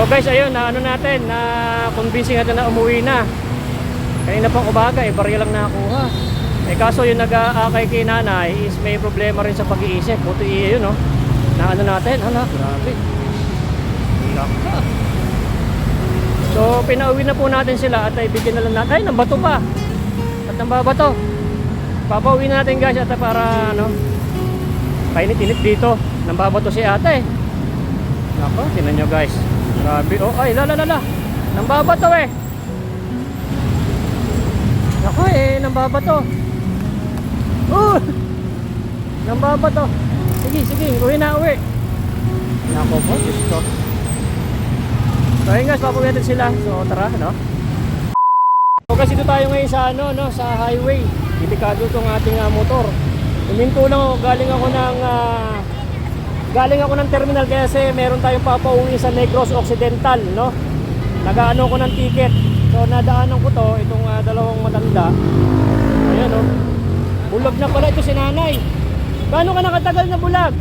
So guys, ayun, na ano natin, na convincing natin na umuwi na. Kanina pang umaga, eh, barya lang nakakuha. Eh kaso yung nag-aakay kay nanay is may problema rin sa pag-iisip. Buti iya yun, no? Na ano natin, hala, grabe. So, pinauwi na po natin sila at ibigyan na lang natin. Ay, nambato pa. At nambabato. Papauwi na natin guys at para ano, painit-init dito. Nambabato si ate. Nako, tinan nyo guys. Grabe. Oh, ay, la la la la. Nambabato eh. Nako eh, nambabato. Uh! Nambabato. Sige, sige, uwi na uwi. Nako po, ko. So ayun guys, papawi natin sila. So tara, no? So kasi dito tayo ngayon sa ano, no, sa highway. Delikado tong ating ah, motor. Huminto lang ako, galing ako ng ah, galing ako ng terminal kasi meron tayong papauwi sa Negros Occidental, no? Nagaano ko ng ticket. So nadaanan ko to, itong ah, dalawang matanda. Ayan, no? Bulag na pala ito si nanay. Gaano ka nakatagal na bulag?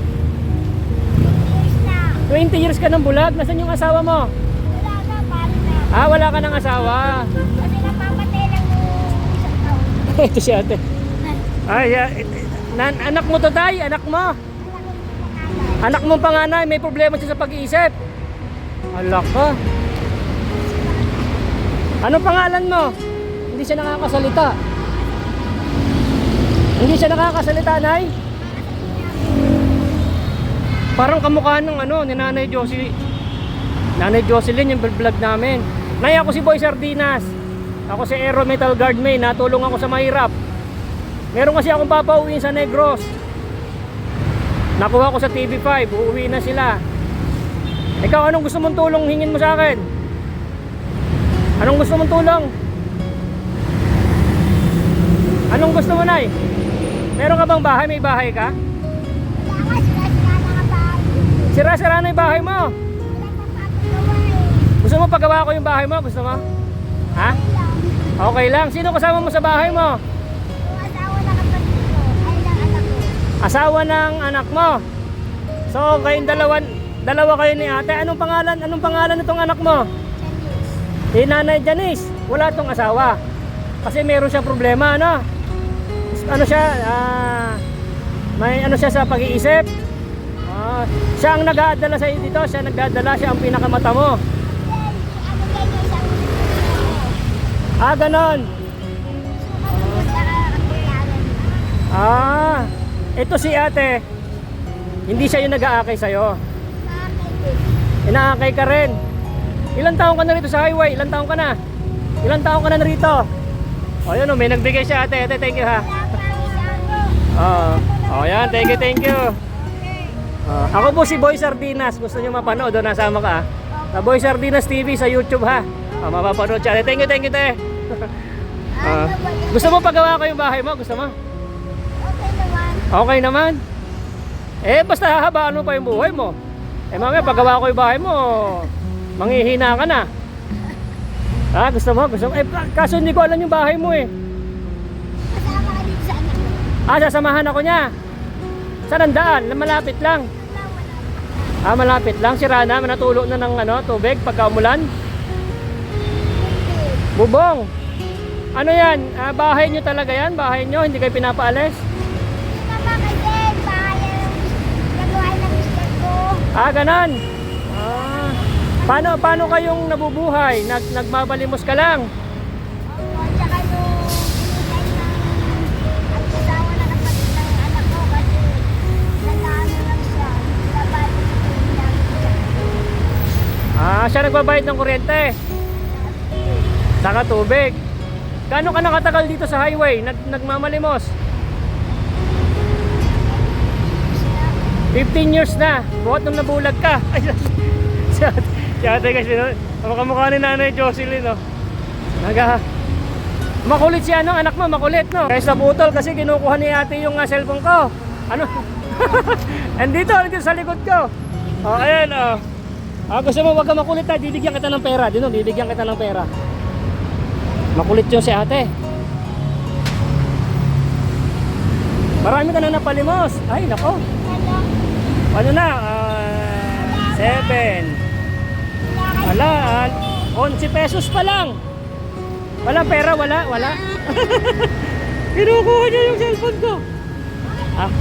Years na. 20 years ka ng bulag? Nasaan yung asawa mo? Wala paano na. Ah, wala ka ng asawa. Kasi napamatay lang yung isang taon. ito si ate. Ay, it- nan anak mo to tay, anak mo. Anak mo panganay, may problema siya sa pag-iisip. Alak ka. Anong pangalan mo? Hindi siya nakakasalita. Hindi siya nakakasalita, Nay? Parang kamukha ng ano, ni Nanay Josie. Nanay Jocelyn, yung vlog namin. Nay, ako si Boy Sardinas. Ako si Aero Metal Guard May. Natulong ako sa mahirap. Meron kasi akong papauwiin sa Negros. Nakuha ko sa TV5. Uuwi na sila. Ikaw, anong gusto mong tulong hingin mo sa akin? Anong gusto mong tulong? Anong gusto mo, Nay? Meron ka bang bahay? May bahay ka? Sira-sira na yung bahay mo. Gusto mo pagawa ko yung bahay mo? Gusto mo? Ha? Okay lang. Sino kasama mo sa bahay mo? Yung asawa na kapatid ko, ay lang anak ko. Asawa ng anak mo. So, kayong dalawan, dalawa kayo ni ate. Anong pangalan? Anong pangalan nitong anak mo? Chinese. Si Nanay Janice. Wala tong asawa. Kasi meron siyang problema, ano? Ano siya? Ah, may ano siya sa pag-iisip. Ah, siya ang nag-aadala sa dito. Siya nagdadala. Siya ang pinakamata mo. Ah, ganon. Ah, ito si ate. Hindi siya yung nag-aakay sa'yo. Inaakay ka rin. Ilan taong ka na rito sa highway? Ilan taong ka na? Ilan taong ka na rito? O yun o, may nagbigay siya ate. Ate, thank you ha. Oo. Oh, yan, thank you, thank you. Ah, ako po si Boy Sardinas. Gusto niyo mapanood o nasama ka? Sa Boy Sardinas TV sa YouTube ha. Oh, mapapanood siya. Thank you, thank you, te. Ah, gusto mo pagawa ko yung bahay mo? Gusto mo? Okay naman. Eh, basta hahabaan mo pa yung buhay mo. Eh, mamaya paggawa ko yung bahay mo, manghihina ka na. Ah, gusto mo? Gusto mo? Eh, kaso hindi ko alam yung bahay mo eh. Kasama ka sa. Ah, sasamahan ako niya. Saan ang daan? Malapit lang. Ah, malapit lang. Sira na, manatulo na ng ano, tubig pagka umulan. Bubong. Ano yan? Ah, bahay nyo talaga yan? Bahay nyo? Hindi kayo pinapaalis? Hindi naman kasi bahay ng nagawa ng mister ko. Ah, ganon. Ah. Paano, paano kayong nabubuhay? Nag, nagbabalimos ka lang? Siya. Ah, siya nagbabayad ng kuryente. Saka tubig. Gaano ka nakatagal dito sa highway? Nag, nagmamalimos? 15 years na. Buhat nung nabulag ka. Ay, si kasi, no? Kamukha ni nanay Jocelyn, no? Naga, makulit si ano, anak mo, makulit, no? Kaya sa butol kasi kinukuha ni ate yung uh, cellphone ko. Ano? andito, andito sa likod ko. Oh, ayan, oh. Ah, gusto mo wag ka makulit ha, bibigyan kita ng pera. Dino, bibigyan kita ng pera. Makulit yung si ate. Marami ka na napalimos. Ay, nako. Ano? Na? Ah, seven. Wala Wala, ah, 11 pesos pa lang. Wala pera, wala, wala. Kinukuha niya yung cellphone ko. Ah.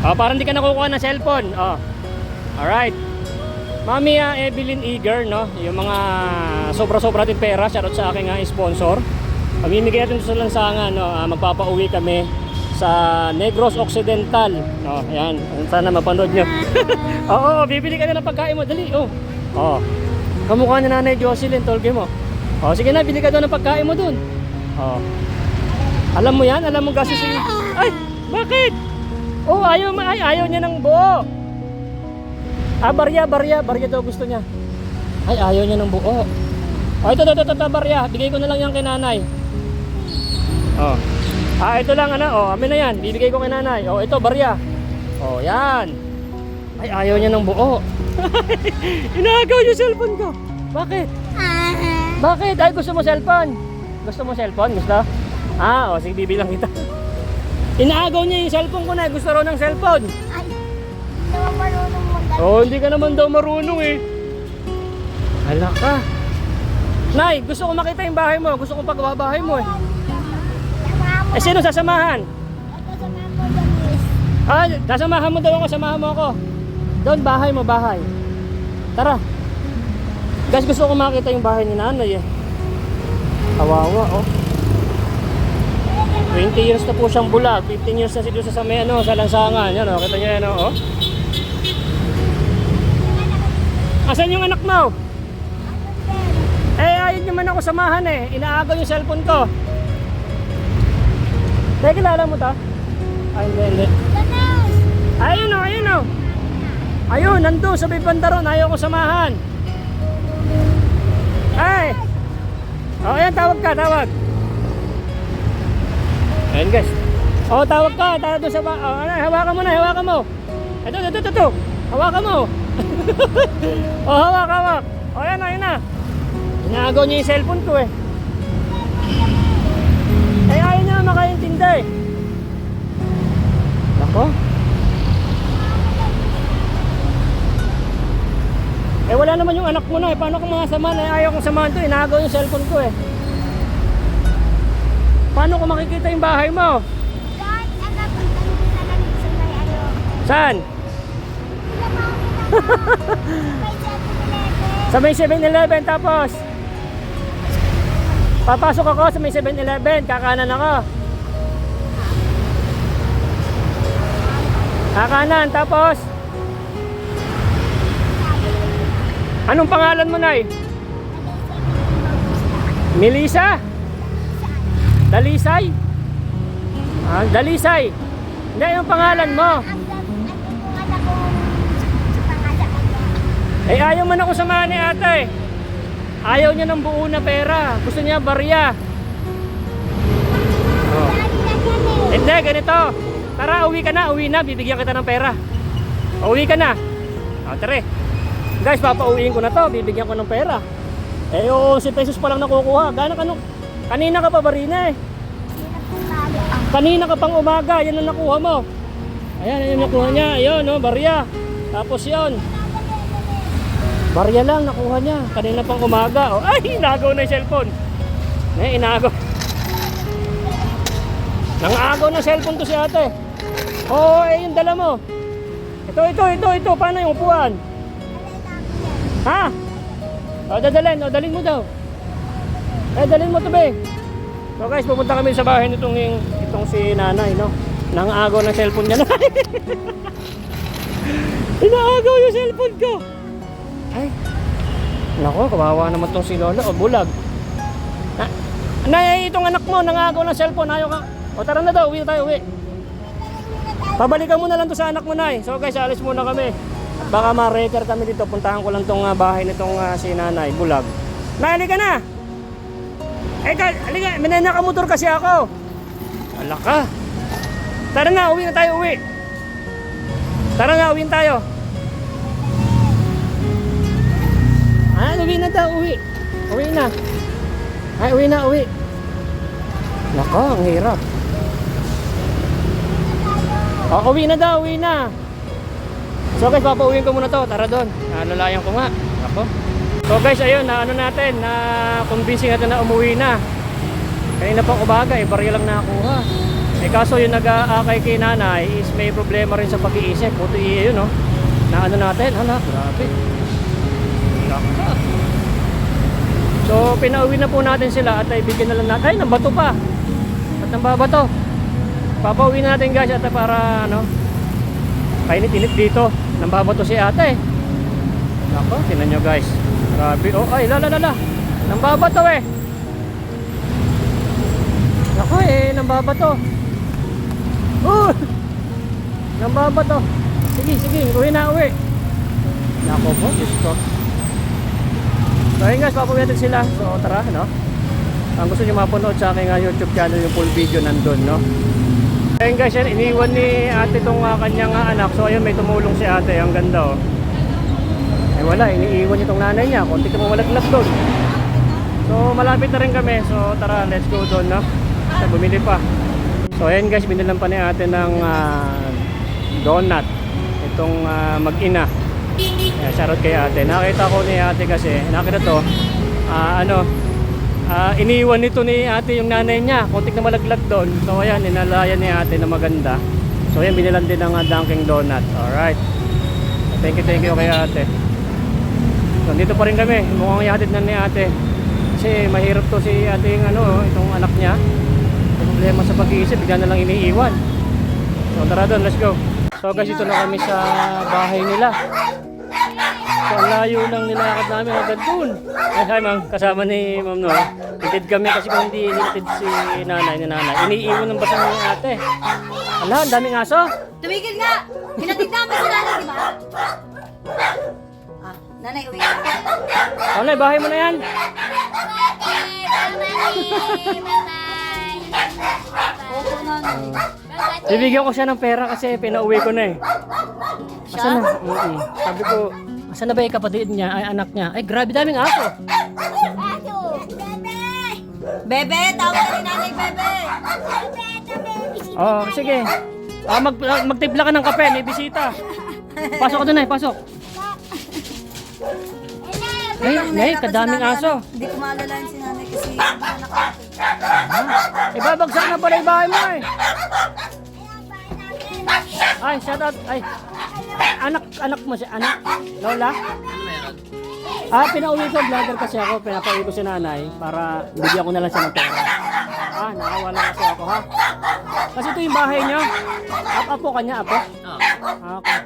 Oh, parang di ka nakukuha ng cellphone. Oh. Alright. Mami ah, Evelyn Eager, no? Yung mga sobra-sobra din pera, shoutout sa aking ah, sponsor. Pamimigay natin sa lansangan, no? Ah, magpapauwi kami sa Negros Occidental. No, ayan. Sana mapanood nyo. Oo, bibili ka na ng pagkain mo. Dali, oh. Oh. Kamukha ni Nanay Jocelyn, tolge mo. Oh, sige na, bili ka doon ng pagkain mo doon. Oh. Alam mo yan? Alam mo kasi si... Ay! Bakit? Oh, ayaw, ay, ayaw niya ng buo. Ah, barya, barya. Barya daw gusto niya. Ay, ayaw niya ng buo. Oh, ito, ito, ito, ito, barya. Bigay ko na lang yan kay nanay. Oh. Ah, ito lang, ano. Oh, amin na yan. Bibigay ko kay nanay. Oh, ito, barya. Oh, yan. Ay, ayaw niya ng buo. Inaagaw yung cellphone ko. Bakit? Bakit? Ay, gusto mo cellphone? Gusto mo cellphone? Gusto? Ah, o, sige, bibilang kita. Inaagaw niya yung cellphone ko na. Gusto raw ng cellphone. Ay, hindi naman marunong mag- Oh, hindi ka naman daw marunong eh. Hala ka. Nay, gusto ko makita yung bahay mo. Gusto ko pagawa bahay mo eh. Eh, sino sasamahan? Ito samahan mo, Denise. Ah, sasamahan mo daw ako. Samahan mo ako. Doon, bahay mo, bahay. Tara. Guys, gusto ko makita yung bahay ni nanay eh. Kawawa, oh. 20 years na po siyang bulag. 15 years na siya sa may ano, sa lansangan. Yan, oh. Kita niyo yan, oh. Asan yung anak mo? Eh, ayun naman ako samahan eh. Inaagaw yung cellphone ko. Teka, kilala mo to? Ay, hindi, hindi. Ayun o, ayun o. Ayun, nandun sa may banda ron. Ayaw ko samahan. Ay! O, ayan, tawag ka, tawag. Ayan, guys. O, tawag ka. Tawag doon sa ba... O, ano, hawakan mo na, hawakan mo. Ito, ito, ito, ito. Hawakan mo. o, hawak, hawak. O, ayan, ayun na. Inaagaw niya yung cellphone ko. Eh, makaintindi. Nako. Eh wala naman yung anak mo na eh. Paano kung mga samahan eh? Ayaw kong samahan to. Inagaw yung cellphone ko eh. Paano ko makikita yung bahay mo? Doon, aga, punta lang sa may ano. Saan? Sila mga May 7-Eleven. Sa may 7-Eleven tapos. Papasok ako sa may 7-Eleven. Kakanan ako. Kakanan tapos. Anong pangalan mo, Nay? Melissa? Dalisay? Ah, Dalisay. Hindi, yung pangalan mo. Eh ayaw man ako samahan ni ate. Ayaw niya ng buo na pera. Gusto niya barya. Oh. Hindi, ganito. Tara, uwi ka na. Uwi na. Bibigyan kita ng pera. Uwi ka na. O, tara. Guys, papauwiin ko na to. Bibigyan ko ng pera. Eh, oo, 11 pesos pa lang nakukuha. Gana ka nung... Kanina ka pa barina eh. Ah, Kanina ka pang umaga. Yan ang nakuha mo. Ayan, ayan yung nakuha niya. Ayun, no, barya. Tapos yon. Barya lang nakuha niya. Kanina pang umaga. Oh, ay, inagaw na yung cellphone. Eh, inagaw. Nangagaw ng cellphone to si ate. Oo, oh, eh, yung dala mo. Ito, ito, ito, ito. Paano yung upuan? Ha? O, dadalhin. O, dalhin mo daw. Eh, dalhin mo to, be. So guys, pupunta kami sa bahay nitong itong si nanay, no? Nangagaw ng cellphone niya. Inaagaw yung cellphone ko. Ay. Nako, kawawa naman tong si Lola. O, bulag. Na, nay, itong anak mo, nangagaw ng cellphone. Ayaw ka. O, tara na daw. Uwi tayo, uwi. Pabalikan mo na lang to sa anak mo, nay. So guys, alis muna kami. Baka ma-reker kami dito. Puntahan ko lang tong ah, bahay nitong ah, si nanay, bulag. Nay, halika na. Eh, ka, halika. May nakamotor kasi ako. Ala ka. Tara na, uwi na tayo, uwi. Tara na, uwi na tayo. Ah, uwi na daw, uwi. Uwi na. Ay, uwi na, uwi. Nako, ang hirap. Oh, uwi na daw, uwi na. So guys, papauwiin ko muna to. Tara doon. Nalalayan ko nga. Ako. So guys, ayun, na ano natin, na convincing natin na umuwi na. Kanina pang umaga, eh, barya lang nakakuha. Eh kaso yung nag-aakay kay nanay is may problema rin sa pag-iisip. Puto iya yun, no? Na ano natin, hala, grabe. So, pinauwi na po natin sila at ibigyan na lang natin. Ay, nambato pa. At nambabato. Papauwi natin guys at para ano, kainit-init dito. Nambabato si ate. Nako, tinan nyo guys. Grabe. Oh, ay, lala, lala. Nambabato eh. Nako eh, nambabato. Uh! Nambabato. Sige, sige. Uwi na, uwi. Nako po, Diyos ko. So ayun guys, papawin natin sila. So tara, no? Ang gusto nyo mapanood sa aking YouTube channel, yung full video nandun, no? Ayun guys, yan, iniwan ni ate tong ah, kanyang ah, anak. So ayun, may tumulong si ate. Ang ganda, oh. Eh wala, iniiwan niya tong nanay niya. Kunti ka malaglag doon. So malapit na rin kami. So tara, let's go doon, no? So bumili pa. So ayun guys, binilan pa ni ate ng ah, donut. Itong ah, mag-ina. Ayan, shoutout kay ate. Nakita ko ni ate kasi, nakita to, ah, ano, ah, iniwan nito ni ate yung nanay niya. Kuntik na malaglag doon. So ayan, inalayan ni ate na maganda. So ayan, binilan din ng ah, Dunkin Donut. Alright. Thank you, thank you kay ate. So dito pa rin kami. Mukhang ihatid na ni ate. Kasi mahirap to si ate yung ano, itong anak niya. May problema sa pag-iisip, bigla na lang iniiwan. So tara doon, let's go. So guys, ito na kami sa bahay nila. So ang layo lang nilakad namin hanggang doon. Ay, hi ma'am, kasama ni ma'am no. Itid kami kasi kung hindi initid si nanay ni nanay. Iniiwan ng basa ni ate. Ala, ang daming aso. Tumigil nga! Hinatid namin si nanay, di ba? Ah, nanay, uwi ka. Ano, bahay mo na yan. Opo, nanay. Bibigyan ko siya ng pera kasi pinauwi ko na eh. Asan na? Mm-mm. Sabi ko, asan na ba yung kapatid niya, ay anak niya? Ay, grabe daming aso. Bebe, tawag ka ni nanay, bebe. Oo, sige. Ah, mag, ah, magtimpla ka ng kape, may bisita. Pasok ka doon eh, pasok. Ay, ay, kadaming aso. Hindi ko maalalayan si nanay kasi na nakakapit. Eh, babagsak na pala yung bahay mo eh. Ay, shout out. Ay, anak, anak mo si anak. Lola? Ah, pinauwi ko vlogger kasi ako. Pinapauwi ko si nanay para bigyan ko na lang siya ng pera. Ah, nakawa lang kasi ako ha. Kasi ito yung bahay niya. Ap apo kanya, apo? Ah, okay.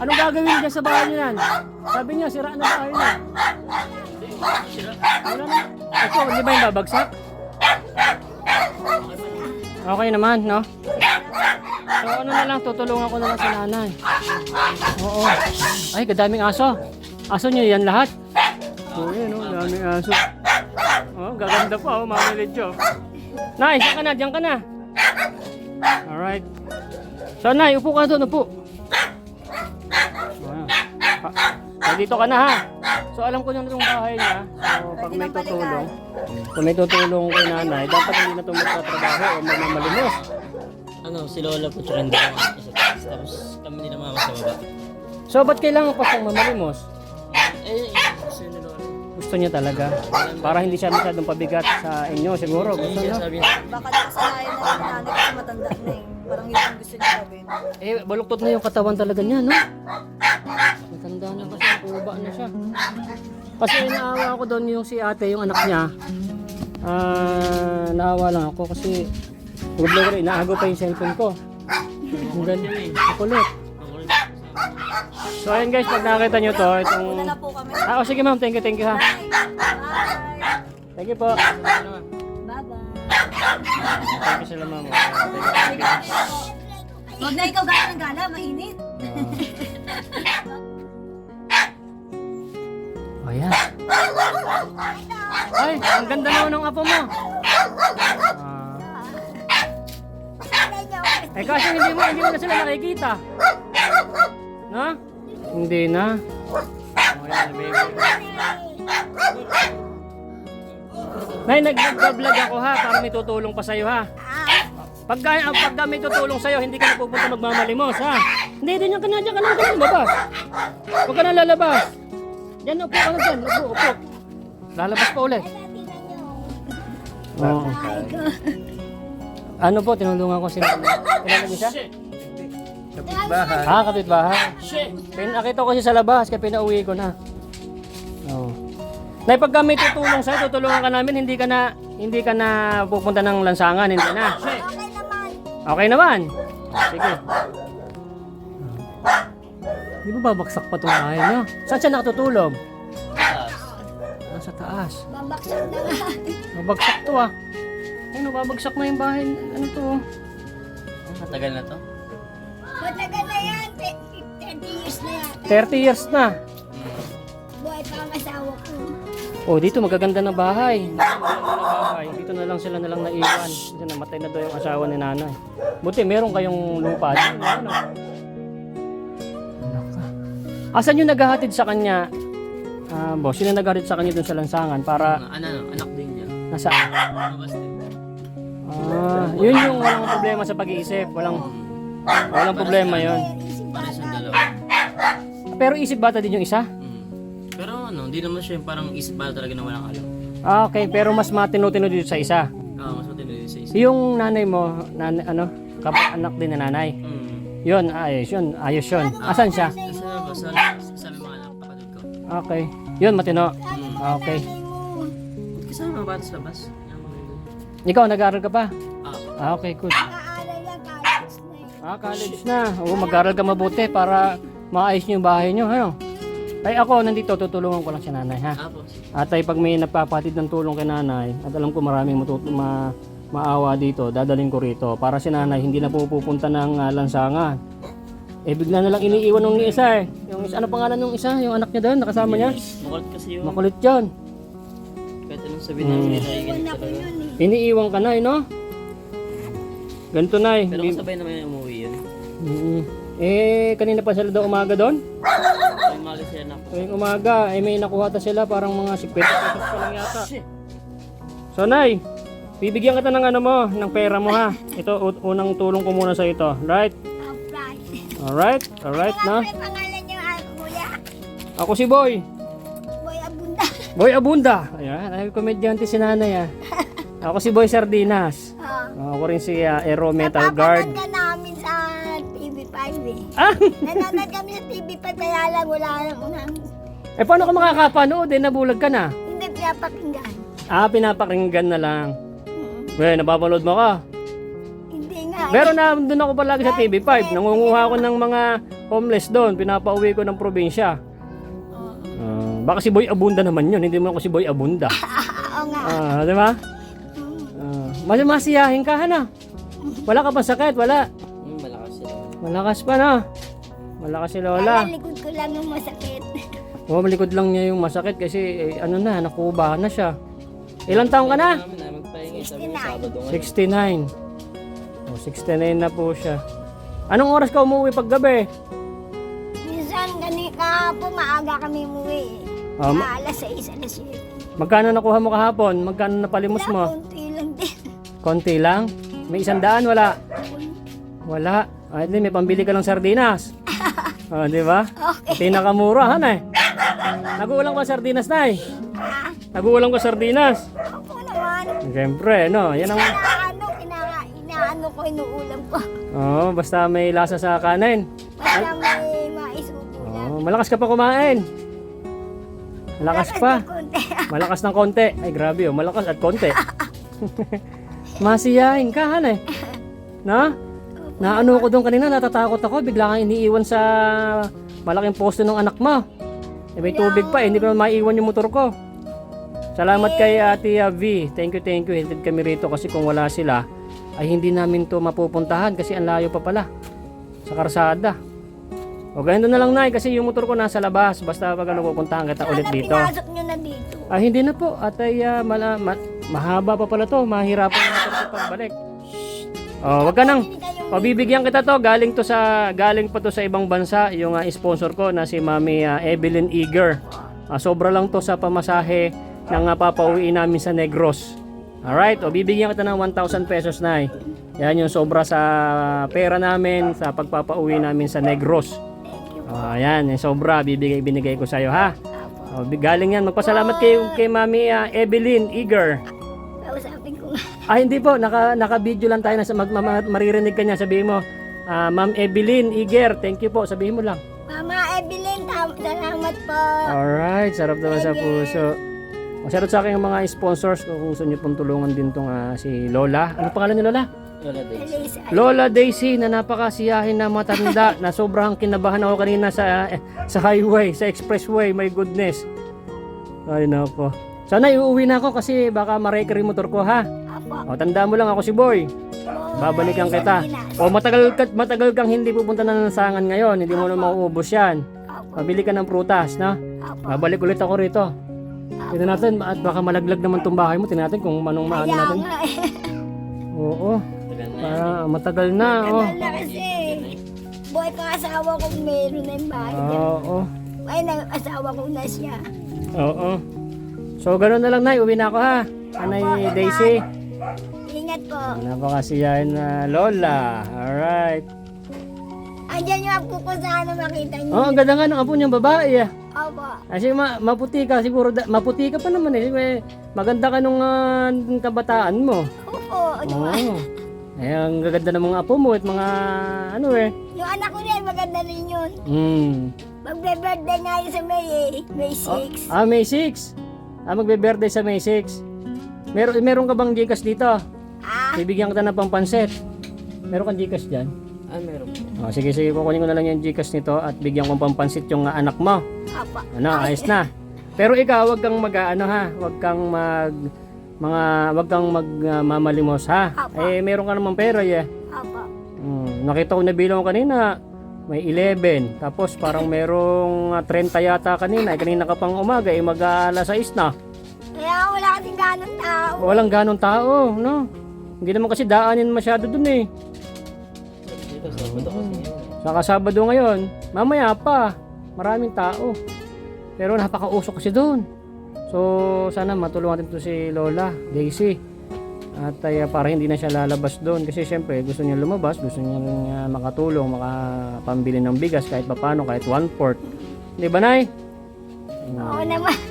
Anong gagawin niya sa bahay niya yan? Sabi niya, sira na bahay niya. Wala na. Ito, hindi ba yung babagsak? Okay naman, no? So ano na lang, tutulungan ko na lang sa nanay. Oo. Ay, kadaming aso. Aso niyo yan lahat? Oo, yan, oh, daming aso. Oh, gaganda pa, oh, mami Lidjo. Nay, diyan ka na, diyan ka na. Alright. So, Nay, upo ka doon, upo. Ah, dito ka na ha. So alam ko na itong bahay niya. So pag may tutulong, kung may tutulong kay nanay, dapat hindi na tumutulong trabaho o magmamalimos. Ano, si Lola po tsaka hindi ako isa taas. Tapos kami nila mama sa baba. So ba't kailangan pa siyang mamalimos? Eh, gusto ni Lola. Gusto niya talaga. Para hindi siya masyadong pabigat sa inyo siguro. Hindi Gusto siya niya. sabi niya, Baka nakasanayan na si nanay kasi matanda na eh. Parang yun ang gusto niya gawin. Eh, baluktot na yung katawan talaga niya, no? Matanda na kasi, kuba na siya. Kasi naawa ako doon yung si ate, yung anak niya. Ah, naawa lang ako kasi huwag lang rin, inaagaw pa yung cellphone ko. Ang ganda, rin. So ayun guys, pag nakita nyo to, itong... Una na po kami. Ah, oh, sige ma'am, thank you, thank you ha. Bye! Thank you po. Bye-bye! Thank you sila ma'am. Thank you. Huwag na ikaw gala ng gala, mainit. Oh, yan. Ay, ang ganda naman ng apo mo. Ah. eh kasi hindi mo, hindi mo na sila nakikita. Na? Hindi na. Oh, yan, baby. Nay, nag-vlog ako ha, para may tutulong pa sa'yo ha. Pagka, ah, pagka may tutulong sa'yo, hindi ka na pupunta magmamalimos ha. Hindi, din yan ka na, dyan ka na, ka. Huwag ka na lalabas. Yan, upo ka na dyan. Upo, upo. Lalabas pa ulit. Oo. Ko. Ano po, tinulungan ko si. Kilala niyo siya? Kapitbahay. Ah, kapitbahay. Pin nakita ko siya sa labas, kaya pinauwi ko na. Oo. Nay, pag kami tutulong sa'yo, tutulungan ka namin, hindi ka na, hindi ka na pupunta ng lansangan, hindi na. Okay naman. Okay naman. Sige. Di ba babaksak pa itong bahay niyo? Saan siya nakatutulog? Taas. Nasa taas. Babaksak na nga. Babagsak to ah. Ay, nababagsak na yung bahay. Ano to? Ah, Matagal na to. Matagal na yan. Te- 30 years na yan. 30 years na. Buhay pa ang asawa ko. Oh, dito magaganda na bahay. Dito magaganda na bahay. Dito na lang sila na lang naiwan. Kasi namatay na daw yung asawa ni nanay. Buti meron kayong lupa din. Ano? Naka. Asan yung naghahatid sa kanya? Ah, boss, sino naghahatid sa kanya dun sa lansangan para Ano, ano, anak din niya. nasa... Lumabas din. Ah, yun yung walang problema sa pag-iisip. Walang, walang problema yun. Dalawa. Pero isip bata din yung isa? Mm. Pero ano, hindi naman siya yung parang isip ba talaga na walang alam. Ah, okay. Pero mas matino-tino dito sa isa. Oo, mas matindi sa isip. Yung nanay mo, nanay, ano, kapag anak din na nanay. Mm. Yun, ayos yun, ayos yun. Asan siya? Kasi ba, sa, sa mga anak, kapatid ko. Okay. Yun, matino. Okay. Kasama ba sa labas? Ikaw, nag-aaral ka pa? Ah, Ah, okay, good. Nakaaral yan, college na eh. Ah, college na. Oo, mag-aaral ka mabuti para maayos niyo yung bahay niyo. Ano? Ay, ako, nandito, tutulungan ko lang si nanay, ha? ah po. At ay, pag may nagpapatid ng tulong kay nanay, at alam ko maraming matutu ma maawa dito, dadalhin ko rito para si nanay hindi na pupunta ng ah, lansangan. Eh, bigla na lang iniiwan ng isa eh. Yung isa, ano pangalan ng isa? Yung anak niya doon, nakasama niya? Makulit kasi yun. Makulit yun. Kahit anong sabihin namin, Mm. hindi nakikinig Ako talaga. yun. Iniiwan ka na, eh, no? Ganito na eh. Pero Bi- kasabay naman yung umuwi yun. Mm. Eh, kanina pa sila daw umaga doon? Ay, mali siya na po. Ngayong umaga, eh may nakuha ta sila parang mga 50 pesos pa lang yata. So, Nay, bibigyan kita ng ano mo, ng pera mo ha. Ito, u- unang tulong ko muna sa ito. Right? Alright. Alright? Alright na? Ano pangalan ah, kuya? Ako si Boy. Boy Abunda. Boy Abunda. Ayan, ay komedyante si nanay ah. Ako si Boy Sardinas. Oh. Ako rin si uh, Aero Metal Guard. Napapanood ka namin sa TV5 eh. Ah! Nanonood kami sa TV5 kaya lang wala lang unang Eh paano ka makakapanood eh? Nabulag ka na. hindi pinapakinggan. Ah, pinapakinggan na lang. Mm. Well, napapanood mo ka. Hindi nga. eh. Pero na doon ako palagi sa TV5. Nangunguha ako ng mga homeless doon. Pinapauwi ko ng probinsya. Ah, baka si Boy Abunda naman yun. Hindi mo ako si Boy Abunda. Oo nga. Ah, di ba? Mas masiyahin ka, hana? Wala ka pa sakit? Wala. Hmm, malakas sila. Malakas pa na. Malakas si Lola. Kaya likod ko lang yung masakit. Oh, malikod lang niya yung masakit kasi eh, ano na, nakuba na siya. Ilang taong ka na? Namin na magpahingi sabi ng 69. Sabado ngayon. 69. Oh, 69 na po siya. Anong oras ka umuwi pag gabi? Minsan gani kahapon maaga kami umuwi eh. Ah, ma- Ah, alas 6, alas 7. magkano nakuha mo kahapon? Magkano napalimos mo? Din. Konti lang? May isang daan? Wala? Wala. Ay, di, may pambili ka ng sardinas. Oh, di ba? Okay. Pinakamura, han eh. Naguulang ko sardinas na eh. Ah, Naguulang ko sardinas. ako naman. Siyempre, no. Yan ang... Inaano, kinaka, inaano ko, inuulam ko. Oo, basta may lasa sa kanin. Para may maisubo lang. Oo, malakas ka pa kumain. Malakas pa. konti. Malakas ng konti. Ay, grabe oh. Malakas at konti. Masiyahin ka, han eh. Na? Naano ko doon kanina, natatakot ako. Bigla kang iniiwan sa malaking poste ng anak mo. Eh, may tubig pa eh. Hindi ko na maiwan yung motor ko. Salamat kay Ate ah, V. Thank you, thank you. Hintid kami rito kasi kung wala sila, ay hindi namin to mapupuntahan kasi ang layo pa pala sa karsada. O ganito na lang, Nay, kasi yung motor ko nasa labas. Basta pag ano, pupuntahan kita ulit dito. pinasok nyo na dito. Ah, hindi na po. At ay ah, mala, ma- mahaba pa pala to. Mahirapan na pagbalik. Oh, wag ka nang. Pabibigyan kita to. Galing to sa galing pa to sa ibang bansa. Yung ah, sponsor ko na si Mami ah, Evelyn Eager. Ah, sobra lang to sa pamasahe ng uh, papauwiin namin sa Negros. Alright, o bibigyan kita ng 1,000 pesos na Yan yung sobra sa pera namin sa pagpapauwi namin sa Negros. Ah, yan, yung sobra bibigay binigay ko sa iyo ha. Apo. Oh, galing yan. Magpasalamat kay, kay Mami ah, Evelyn Eager. Ah, hindi po. Naka, naka-video lang tayo. Nasa, mag, ma- maririnig ka niya. Sabihin mo, ah, Ma'am Evelyn Eager, thank you po. Sabihin mo lang. Mama Evelyn, tam- salamat po. Alright, sarap naman sa puso. O, shoutout sa akin ang mga sponsors kung gusto niyo pong tulungan din tong ah, si Lola. Ano pangalan ni Lola? Lola Days. Elisa. Lola Daisy na napakasiyahin na matanda na sobrang kinabahan ako kanina sa eh, sa highway, sa expressway. My goodness. Ay nako. Sana iuwi na ako kasi baka ma-wreck yung motor ko ha. O tanda mo lang ako si Boy. Babalikan kita. O matagal ka, matagal kang hindi pupunta na ng sangan ngayon. Hindi mo na mauubos yan. Pabili ka ng prutas, no? Apo. Babalik ulit ako rito. Tignan natin at baka malaglag naman tong bahay mo. Tingnan natin kung anong maano natin. eh. Oo. Na. Para matagal na. Oh. Tagal na kasi. Boy, pang asawa ko meron na yung bahay. Oo. Ay, asawa ko na siya. Oo. So, ganun na lang, Nay. Uwi na ako, ha? Anay Daisy. Ingat po. Napakasiyahin na Lola. Alright. Andyan yung apo ko sana makita niyo. Oh, ang ganda nga ng apo niyang babae, ah. Opo. Kasi ma maputi ka, siguro. Da- maputi ka pa naman, eh. May- Maganda ka nung ah, kabataan mo. Opo. di ba? Oo. Eh, ang gaganda ng mga apo mo at mga, ano eh. Yung anak ko rin, maganda rin yun. Hmm. Magbe-birthday nga yun sa May eh. May 6. Ah, May 6. Ah, magbe-birthday sa May 6. Meron, meron ka bang Gcash dito? Ah, Bibigyan kita ng pampanset. Meron kang Gcash dyan? Ah, meron po. Oh, sige, sige, kukunin ko na lang yung Gcash nito at bigyan ko pampansit yung ah, anak mo. opo. Ano, ayos na. Pero ikaw, wag kang mag, ano ha, wag kang mag, mga, wag kang magmamalimos ha. Apa. Eh, meron ka naman pera, eh. Opo. Hmm, nakita ko na bilang kanina, may 11. Tapos parang merong ah, 30 yata kanina. Eh, kanina ka pang umaga, eh, mag-aala 6 na. Kaya wala kasing ganong tao. Walang ganong tao, no? Hindi naman kasi daanin masyado dun eh. Dito sa Sabado kasi yun. Saka Sabado ngayon, mamaya pa, maraming tao. Pero napakausok kasi doon. So, sana matulungan din to si Lola, Daisy. At ay, para hindi na siya lalabas doon. Kasi syempre, gusto niya lumabas, gusto niya ah, makatulong, makapambili ng bigas kahit papano, kahit one fourth. Di ba, Nay? Oo naman.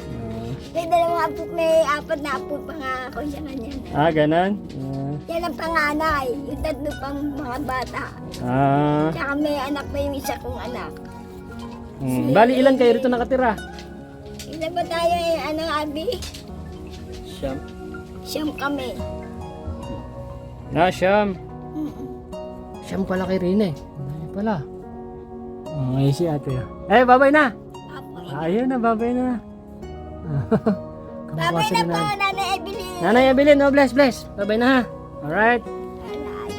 May dalawang apo, may apat na apo pa nga ako sa kanya. Ah, ganan? Ah, Yan ang panganay. Yung tatlo pang mga bata. ah, Tsaka may anak pa yung isa kong anak. hmm. Bali, ilan kayo rito nakatira? Ilan ba tayo eh, ano, Abi? Siyam. Siyam kami. Ah, Siyam. Siyam pala kay Rina eh. Dami pala. Oh, ay si ate. Eh, babay na. Apo. Ayun na, babay na. Babay na po, na. Nanay Evelyn. Nanay Evelyn, oh, bless, bless. Babay na ha. Alright.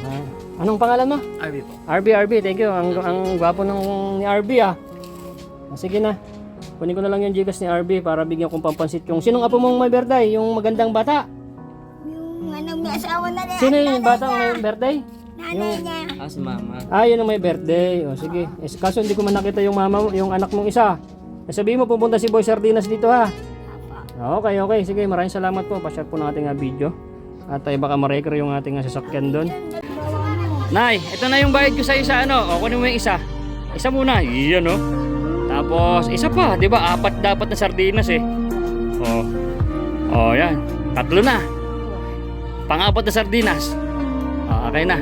Ah, anong pangalan mo? Arby po. RB, RB. Thank you. Ang, ang gwapo ng ni RB ah. Ah, Sige na. Kunin ko na lang yung Gcash ni RB para bigyan kong pampansit yung... Sinong apo mong may birthday? Yung magandang bata? Yung ano, may asawa na rin. Sino yung batang may birthday? Nanay niya. Ah, si Mama. Ah, yun ang may birthday. O sige. Eh, kaso hindi ko man nakita yung mama mo, yung anak mong isa. Eh, sabihin mo pupunta si Boy Sardinas dito ha. Okay, okay. Sige, maraming salamat po. Pa-share po ng ating ah, video. At ay baka ma-record yung ating ah, sasakyan doon. Nay, ito na yung bayad ko sa isa ano. O, kunin mo yung isa. Isa muna. Iyan oh. Tapos, isa pa. di ba Apat dapat na sardinas eh. Oh. Oh, yan. Tatlo na. Pang-apat na sardinas. Oh, okay na.